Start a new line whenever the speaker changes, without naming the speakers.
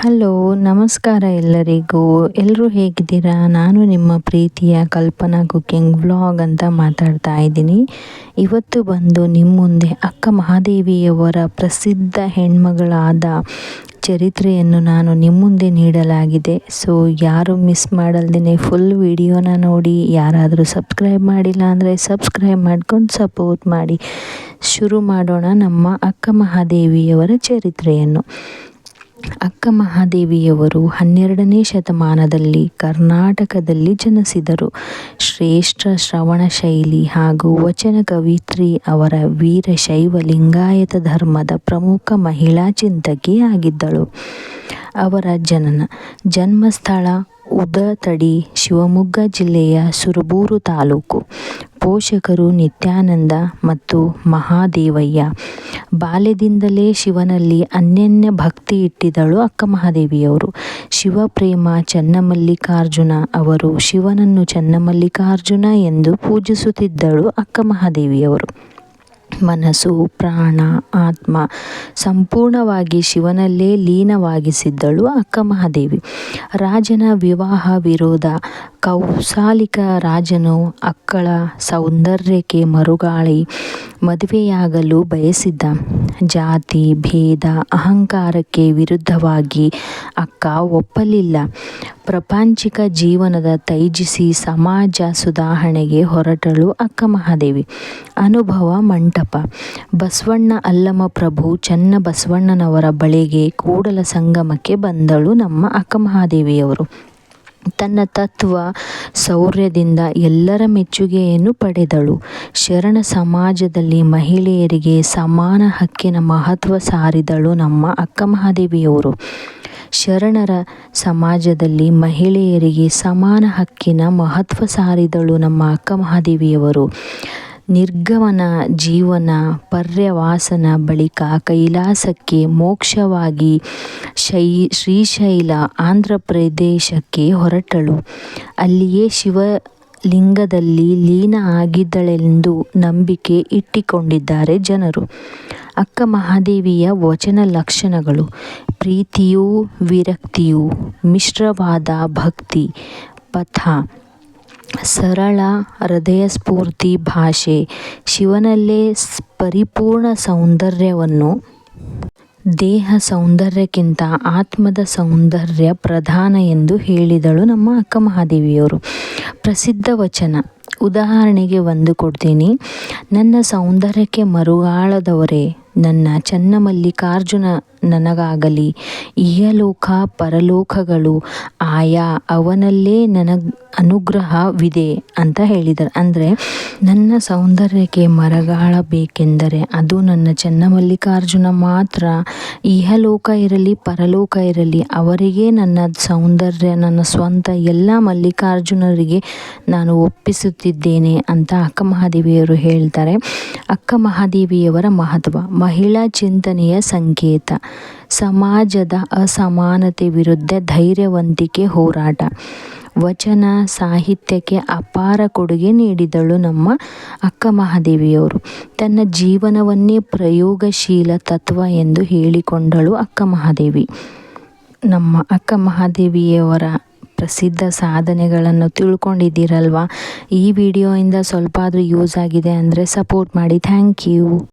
Hello, ನಮಸ್ಕಾರ ಎಲ್ಲರಿಗೂ. ಎಲ್ಲರೂ ಹೇಗಿದ್ದೀರಾ? ನಾನು ನಿಮ್ಮ ಪ್ರೀತಿಯ ಕಲ್ಪನಾ ಕುಕ್ಕಿಂಗ್ ವ್ಲಾಗ್ ಅಂತ ಮಾತಾಡ್ತಾ ಇದ್ದೀನಿ. ಇವತ್ತು ಬಂದು ನಿಮ್ಮ ಮುಂದೆ ಅಕ್ಕ ಮಹಾದೇವಿಯವರ ಪ್ರಸಿದ್ಧ ಹೆಣ್ಮಗಳಾದ ಚರಿತ್ರೆಯನ್ನು ನಾನು ನಿಮ್ಮ ಮುಂದೆ ನೀಡಲಾಗಿದೆ. ಸೊ ಯಾರು ಮಿಸ್ ಮಾಡಲ್ದೇ ಫುಲ್ ವಿಡಿಯೋನ ನೋಡಿ, ಯಾರಾದರೂ ಸಬ್ಸ್ಕ್ರೈಬ್ ಮಾಡಿಲ್ಲ ಅಂದರೆ ಸಬ್ಸ್ಕ್ರೈಬ್ ಮಾಡ್ಕೊಂಡು ಸಪೋರ್ಟ್ ಮಾಡಿ. ಶುರು ಮಾಡೋಣ ನಮ್ಮ ಅಕ್ಕ ಮಹಾದೇವಿಯವರ ಚರಿತ್ರೆಯನ್ನು. ಅಕ್ಕ ಮಹಾದೇವಿಯವರು ಹನ್ನೆರಡನೇ ಶತಮಾನದಲ್ಲಿ ಕರ್ನಾಟಕದಲ್ಲಿ ಜನಿಸಿದರು. ಶ್ರೇಷ್ಠ ಶ್ರವಣ ಶೈಲಿ ಹಾಗೂ ವಚನ ಕವಿತ್ರಿ ಅವರ ವೀರಶೈವ ಲಿಂಗಾಯತ ಧರ್ಮದ ಪ್ರಮುಖ ಮಹಿಳಾ ಚಿಂತಕಿಯಾಗಿದ್ದಳು. ಅವರ ಜನನ, ಜನ್ಮಸ್ಥಳ ಉದತಡಿ ಶಿವಮೊಗ್ಗ ಜಿಲ್ಲೆಯ ಸುರಬೂರು ತಾಲೂಕು. ಪೋಷಕರು ನಿತ್ಯಾನಂದ ಮತ್ತು ಮಹಾದೇವಯ್ಯ. ಬಾಲ್ಯದಿಂದಲೇ ಶಿವನಲ್ಲಿ ಅನ್ಯನ್ಯ ಭಕ್ತಿ ಇಟ್ಟಿದ್ದಳು ಅಕ್ಕ ಮಹಾದೇವಿಯವರು. ಶಿವಪ್ರೇಮ ಚನ್ನಮಲ್ಲಿಕಾರ್ಜುನ ಅವರು ಶಿವನನ್ನು ಚನ್ನಮಲ್ಲಿಕಾರ್ಜುನ ಎಂದು ಪೂಜಿಸುತ್ತಿದ್ದಳು ಅಕ್ಕ ಮಹಾದೇವಿಯವರು. ಮನಸ್ಸು, ಪ್ರಾಣ, ಆತ್ಮ ಸಂಪೂರ್ಣವಾಗಿ ಶಿವನಲ್ಲೇ ಲೀನವಾಗಿಸಿದ್ದಳು ಅಕ್ಕ ಮಹಾದೇವಿ. ರಾಜನ ವಿವಾಹ ವಿರೋಧ, ಕೌಸಾಲಿಕ ರಾಜನು ಅಕ್ಕಳ ಸೌಂದರ್ಯಕ್ಕೆ ಮರುಗಾಳಿ ಮದುವೆಯಾಗಲು ಬಯಸಿದ್ದ. ಜಾತಿ, ಭೇದ, ಅಹಂಕಾರಕ್ಕೆ ವಿರುದ್ಧವಾಗಿ ಅಕ್ಕ ಒಪ್ಪಲಿಲ್ಲ. ಪ್ರಾಪಂಚಿಕ ಜೀವನದ ತೈಜಿಸಿ ಸಮಾಜ ಸುಧಾರಣೆಗೆ ಹೊರಟಳು ಅಕ್ಕ ಮಹಾದೇವಿ. ಅನುಭವ ಮಂಟಪ. ಬಸವಣ್ಣ ಅಲ್ಲಮ ಪ್ರಭು ಚನ್ನ ಬಸವಣ್ಣನವರ ಬಳಿಗೆ ಕೂಡಲ ಸಂಗಮಕ್ಕೆ ಬಂದಳು ನಮ್ಮ ಅಕ್ಕ ಮಹಾದೇವಿಯವರು. ತನ್ನ ತತ್ವ ಶೌರ್ಯದಿಂದ ಎಲ್ಲರ ಮೆಚ್ಚುಗೆಯನ್ನು ಪಡೆದಳು. ಶರಣ ಸಮಾಜದಲ್ಲಿ ಮಹಿಳೆಯರಿಗೆ ಸಮಾನ ಹಕ್ಕಿನ ಮಹತ್ವ ಸಾರಿದಳು ನಮ್ಮ ಅಕ್ಕ ಮಹಾದೇವಿಯವರು. ಶರಣರ ಸಮಾಜದಲ್ಲಿ ಮಹಿಳೆಯರಿಗೆ ಸಮಾನ ಹಕ್ಕಿನ ಮಹತ್ವ ಸಾರಿದಳು ನಮ್ಮ ಅಕ್ಕ ಮಹಾದೇವಿಯವರು. ನಿರ್ಗಮನ, ಜೀವನ, ಪರ್ಯವಾಸನ ಬಳಿಕ ಕೈಲಾಸಕ್ಕೆ ಮೋಕ್ಷವಾಗಿ ಶೈ, ಶ್ರೀಶೈಲ ಆಂಧ್ರ ಪ್ರದೇಶಕ್ಕೆ ಹೊರಟಳು. ಅಲ್ಲಿಯೇ ಶಿವಲಿಂಗದಲ್ಲಿ ಲೀನ ಆಗಿದ್ದಳೆಂದು ನಂಬಿಕೆ ಇಟ್ಟಿಕೊಂಡಿದ್ದಾರೆ ಜನರು. ಅಕ್ಕ ಮಹಾದೇವಿಯ ವಚನ ಲಕ್ಷಣಗಳು, ಪ್ರೀತಿಯೂ ವಿರಕ್ತಿಯೂ, ಮಿಶ್ರವಾದ ಭಕ್ತಿ, ಪಥ ಸರಳ ಹೃದಯಸ್ಫೂರ್ತಿ ಭಾಷೆ ಶಿವನಲ್ಲೇ ಪರಿಪೂರ್ಣ ಸೌಂದರ್ಯವನ್ನು, ದೇಹ ಸೌಂದರ್ಯಕ್ಕಿಂತ ಆತ್ಮದ ಸೌಂದರ್ಯ ಪ್ರಧಾನ ಎಂದು ಹೇಳಿದಳು ನಮ್ಮ ಅಕ್ಕ ಮಹಾದೇವಿಯವರು. ಪ್ರಸಿದ್ಧ ವಚನ, ಉದಾಹರಣೆಗೆ ಒಂದು ಕೊಡ್ತೀನಿ. ನನ್ನ ಸೌಂದರ್ಯಕ್ಕೆ ಮರುಗಾಳದವರೇ ನನ್ನ ಚನ್ನಮಲ್ಲಿಕಾರ್ಜುನ ನನಗಾಗಲಿ, ಇಹಲೋಕ ಪರಲೋಕಗಳು ಆಯಾ ಅವನಲ್ಲೇ ನನಗೆ ಅನುಗ್ರಹವಿದೆ ಅಂತ ಹೇಳಿದರು. ಅಂದರೆ, ನನ್ನ ಸೌಂದರ್ಯಕ್ಕೆ ಮರಗಾಳಬೇಕೆಂದರೆ ಅದು ನನ್ನ ಚನ್ನಮಲ್ಲಿಕಾರ್ಜುನ ಮಾತ್ರ. ಇಹಲೋಕ ಇರಲಿ, ಪರಲೋಕ ಇರಲಿ, ಅವರಿಗೆ ನನ್ನ ಸೌಂದರ್ಯ, ನನ್ನ ಸ್ವಂತ ಎಲ್ಲ ಮಲ್ಲಿಕಾರ್ಜುನರಿಗೆ ನಾನು ಒಪ್ಪಿಸುತ್ತಿದ್ದೇನೆ ಅಂತ ಅಕ್ಕ ಮಹಾದೇವಿಯವರು ಹೇಳ್ತಾರೆ. ಅಕ್ಕ ಮಹಾದೇವಿಯವರ ಮಹತ್ವ. ಮಹಿಳಾ ಚಿಂತನೆಯ ಸಂಕೇತ. ಸಮಾಜದ ಅಸಮಾನತೆ ವಿರುದ್ಧ ಧೈರ್ಯವಂತಿಕೆ ಹೋರಾಟ. ವಚನ ಸಾಹಿತ್ಯಕ್ಕೆ ಅಪಾರ ಕೊಡುಗೆ ನೀಡಿದಳು ನಮ್ಮ ಅಕ್ಕ ಮಹಾದೇವಿಯವರು. ತನ್ನ ಜೀವನವನ್ನೇ ಪ್ರಯೋಗಶೀಲ ತತ್ವ ಎಂದು ಹೇಳಿಕೊಂಡಳು ಅಕ್ಕ ಮಹಾದೇವಿ. ನಮ್ಮ ಅಕ್ಕ ಮಹಾದೇವಿಯವರ ಪ್ರಸಿದ್ಧ ಸಾಧನೆಗಳನ್ನು ತಿಳ್ಕೊಂಡಿದ್ದೀರಲ್ವಾ? ಈ ವಿಡಿಯೋಯಿಂದ ಸ್ವಲ್ಪ ಆದರೂ ಯೂಸ್ ಆಗಿದೆ ಅಂದರೆ ಸಪೋರ್ಟ್ ಮಾಡಿ. Thank you.